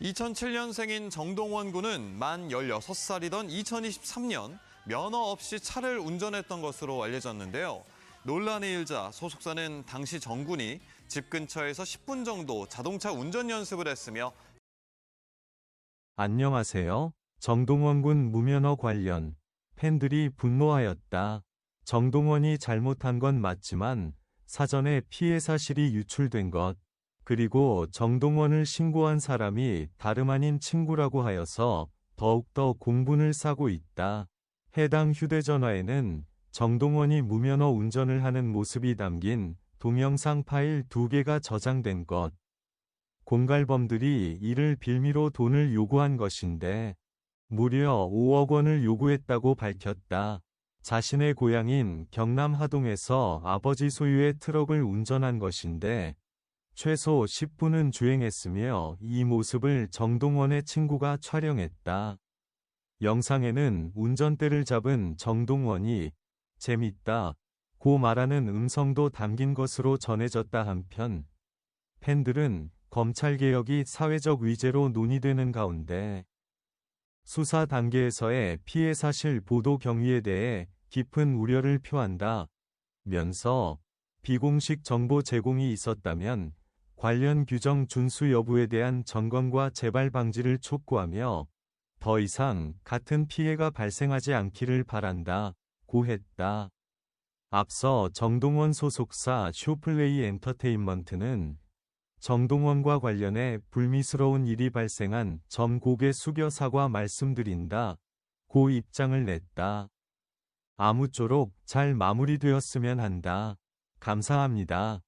2007년생인 정동원 군은 만 16살이던 2023년 면허 없이 차를 운전했던 것으로 알려졌는데요. 논란이 일자 소속사는 당시 정 군이 집 근처에서 10분 정도 자동차 운전 연습을 했으며 안녕하세요. 정동원 군 무면허 관련 팬들이 분노하였다. 정동원이 잘못한 건 맞지만 사전에 피해 사실이 유출된 것, 그리고 정동원을 신고한 사람이 다름 아닌 친구라고 하여서 더욱더 공분을 사고 있다. 해당 휴대전화에는 정동원이 무면허 운전을 하는 모습이 담긴 동영상 파일 두 개가 저장된 것. 공갈범들이 이를 빌미로 돈을 요구한 것인데 무려 5억 원을 요구했다고 밝혔다. 자신의 고향인 경남 하동에서 아버지 소유의 트럭을 운전한 것인데 최소 10분은 주행했으며 이 모습을 정동원의 친구가 촬영했다. 영상에는 운전대를 잡은 정동원이 재밌다 고 말하는 음성도 담긴 것으로 전해졌다 한편 팬들은 검찰개혁이 사회적 위제로 논의되는 가운데 수사 단계에서의 피해 사실 보도 경위에 대해 깊은 우려를 표한다. 면서 비공식 정보 제공이 있었다면 관련 규정 준수 여부에 대한 점검과 재발 방지를 촉구하며 더 이상 같은 피해가 발생하지 않기를 바란다. 고 했다. 앞서 정동원 소속사 쇼플레이 엔터테인먼트는 정동원과 관련해 불미스러운 일이 발생한 점 고개 숙여 사과 말씀드린다. 고 입장을 냈다. 아무쪼록 잘 마무리되었으면 한다. 감사합니다.